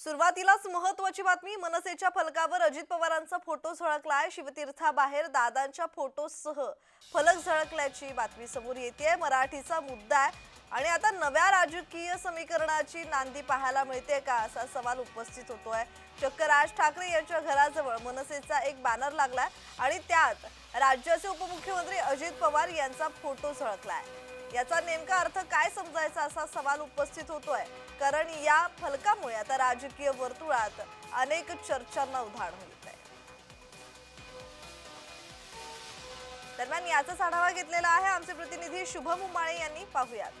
सुरुवातीलाच महत्वाची बातमी मनसेच्या फलकावर अजित पवारांचा फोटो झळकलाय शिवतीर्थाबाहेर दादांच्या फोटोसह फलक झळकल्याची बातमी समोर येते मराठीचा मुद्दा आहे. आणि आता नव्या राजकीय समीकरणाची नांदी पाहायला मिळते का असा सवाल उपस्थित होतोय. चक्क राज ठाकरे यांच्या घराजवळ मनसेचा एक बॅनर लागलाय. आणि त्यात राज्याचे उपमुख्यमंत्री अजित पवार यांचा फोटो झळकलाय. याचा नेमका अर्थ काय समजायचा असा सवाल उपस्थित होतोय. कारण या फलकामुळे आता राजकीय वर्तुळात अनेक चर्चांना उधाण होत आहे दरम्यान याचाच आढावा घेतलेला आहे आमचे प्रतिनिधी शुभम उमाळे यांनी. पाहुयात.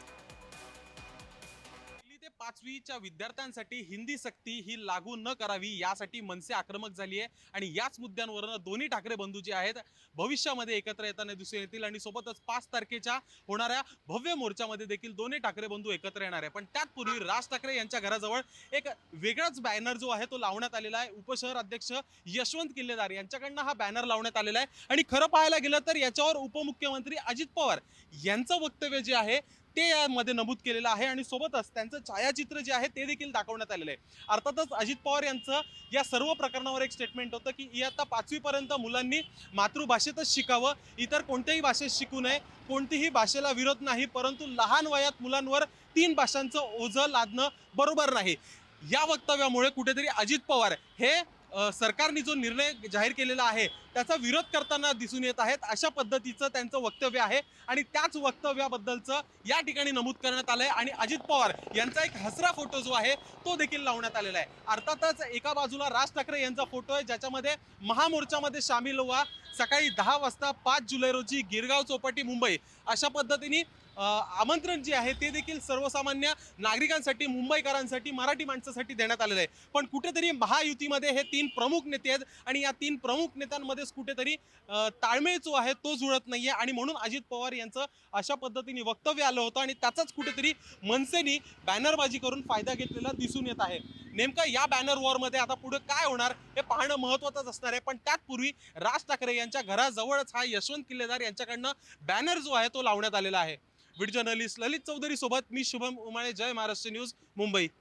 पाचवीच्या विद्यार्थ्यांसाठी हिंदी सक्ती ही लागू न करावी यासाठी मनसे आक्रमक झाली आहे आणि याच मुद्द्यांवरनं दोन्ही ठाकरे बंधू जे आहेत. भविष्यामध्ये एकत्र येताना दिसून येतील आणि सोबतच पाच तारखेच्या होणाऱ्या भव्य मोर्चामध्ये देखील दोन्ही ठाकरे बंधू एकत्र येणार आहे पण त्याचपूर्वी राज ठाकरे यांच्या घराजवळ एक वेगळाच बॅनर जो आहे तो लावण्यात आलेला आहे. उपशहर अध्यक्ष यशवंत किल्लेदार यांच्याकडनं हा बॅनर लावण्यात आलेला आहे. आणि खरं पाहायला गेलं तर याच्यावर उपमुख्यमंत्री अजित पवार यांचं वक्तव्य जे आहे ते यामध्ये नमूद केलेलं आहे आणि सोबतच त्यांचं छायाचित्र जे आहे ते देखील दाखवण्यात आलेलं आहे. अर्थातच अजित पवार यांचं या सर्व प्रकरणावर एक स्टेटमेंट होतं की इयत्ता पाचवीपर्यंत मुलांनी मातृभाषेतच शिकावं इतर कोणत्याही भाषेत शिकू नये कोणतीही भाषेला विरोध नाही परंतु लहान वयात मुलांवर तीन भाषांचं ओझं लादणं बरोबर नाही. या वक्तव्यामुळे कुठेतरी अजित पवार हे सरकारने जो निर्णय जाहीर केलेला आहे त्याचा विरोध करताना दिसून येत आहेत. अशा पद्धतीचं त्यांचं वक्तव्य आहे आणि त्याच वक्तव्याबद्दलचं या ठिकाणी नमूद करण्यात आलं आहे आणि अजित पवार यांचा एक हसरा फोटो जो आहे तो देखील लावण्यात आलेला आहे. अर्थातच एका बाजूला राज ठाकरे यांचा फोटो आहे ज्याच्यामध्ये महामोर्चामध्ये सामील व्हा. सकाळी दहा वाजता पाच जुलै रोजी गिरगाव चौपाटी मुंबई अशा पद्धतीने आमंत्रण जे आहे ते देखील सर्वसामान्य नागरिकांसाठी मुंबईकरांसाठी मराठी माणसासाठी देण्यात आलेलं आहे. पण कुठेतरी महायुतीमध्ये हे तीन प्रमुख नेते आहेत आणि या तीन प्रमुख नेत्यांमध्येच कुठेतरी ताळमेळ जो आहे तो जुळत नाही आहे आणि म्हणून अजित पवार यांचं अशा पद्धतीने वक्तव्य आलं होतं आणि त्याचाच कुठेतरी मनसेनी बॅनरबाजी करून फायदा घेतलेला दिसून येत आहे. नेमकं या बॅनर वॉरमध्ये आता पुढे काय होणार हे पाहणं महत्त्वाचंच असणार आहे. पण त्यातपूर्वी राज ठाकरे यांच्या घराजवळच हा यशवंत किल्लेदार यांच्याकडनं बॅनर जो आहे तो लावण्यात आलेला आहे. व्हिडिओ जर्नलिस्ट ललित चौधरी सोबत मी शुभम उमाळे जय महाराष्ट्र न्यूज मुंबई.